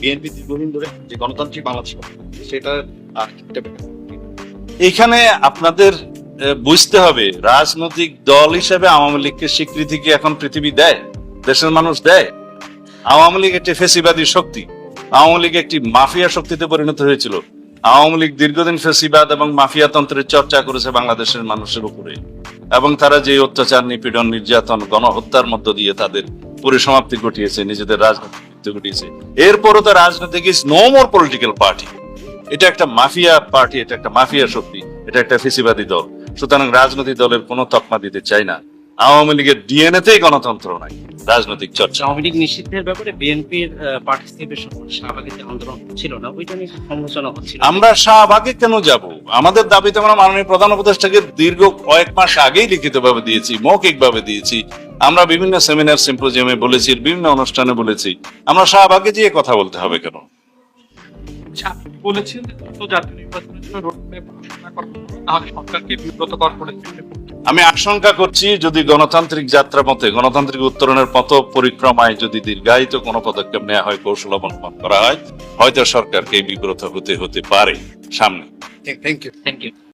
BNP দীর্ঘদিন ধরে যে গণতান্ত্রিক বাংলাদেশ সেটার এখানে আপনাদের বুঝতে হবে, রাজনৈতিক দল হিসেবে আওয়ামী লীগকে স্বীকৃতি কি এখন পৃথিবী দেয়? দেশের মানুষ দেয়? আওয়ামী লীগ একটি ফেসিবাদী শক্তি। আওয়ামী লীগ একটি মাফিয়া শক্তিতে পরিণত হয়েছিল। আওয়ামী লীগ দীর্ঘদিন ফেসিবাদ এবং মাফিয়া তন্ত্রের চর্চা করেছে বাংলাদেশের মানুষের উপরে। এবং তারা যে অত্যাচার, নিপীড়ন, নির্যাতন, গণহত্যার মধ্য দিয়ে তাদের পরিসমাপ্তি ঘটিয়েছে, নিজেদের রাজনৈতিক মৃত্যু ঘটিয়েছে। এরপরও তো রাজনৈতিক is no more political party এটা একটা মাফিয়া পার্টি এটা একটা মাফিয়া শক্তি, এটা একটা ফিসিবাদী দল। সুতরাং রাজনৈতিক দলের কোনো তকমা দিতে চাই না। আওয়ামী লীগের ডিএনএতেই গণতন্ত্র নাই রাজনৈতিক চর্চা। আওয়ামী লীগ নিষিদ্ধের ব্যাপারে বিএনপির পার্টিসিপেশন শাহবাগের যে আন্দোলন ছিল না ওইটা নিয়ে সমালোচনা হচ্ছিল। আমরা শাহবাগে কেন যাব? আমাদের দাবিতে আমরা মাননীয় প্রধান উপদেষ্টাকে দীর্ঘ কয়েক মাস আগেই লিখিতভাবে দিয়েছি মৌখিকভাবে দিয়েছি। আমরা বিভিন্ন সেমিনার সিম্পোজিয়ামে বলেছি বিভিন্ন অনুষ্ঠানে বলেছি। আমরা শাহবাগে যেয়ে কথা বলতে হবে কেন? আচ্ছা, বলেছেন যে দ্রুত জাতীয় নির্বাচনের জন্য রোডম্যাপ ঘোষণা করতে হবে, তাহলে সরকারকে বিব্রত কর করে হবে। আমি আশঙ্কা করছি যদি গণতান্ত্রিক যাত্রা পথে গণতান্ত্রিক উত্তরণের পথ পরিক্রমায় যদি দীর্ঘায়িত কোনো পদক্ষেপ নেওয়া হয় কৌশল অবলম্বন করা হয় হয়তো সরকারকে বিব্রত হতে হতে পারে সামনে। Thank you thank you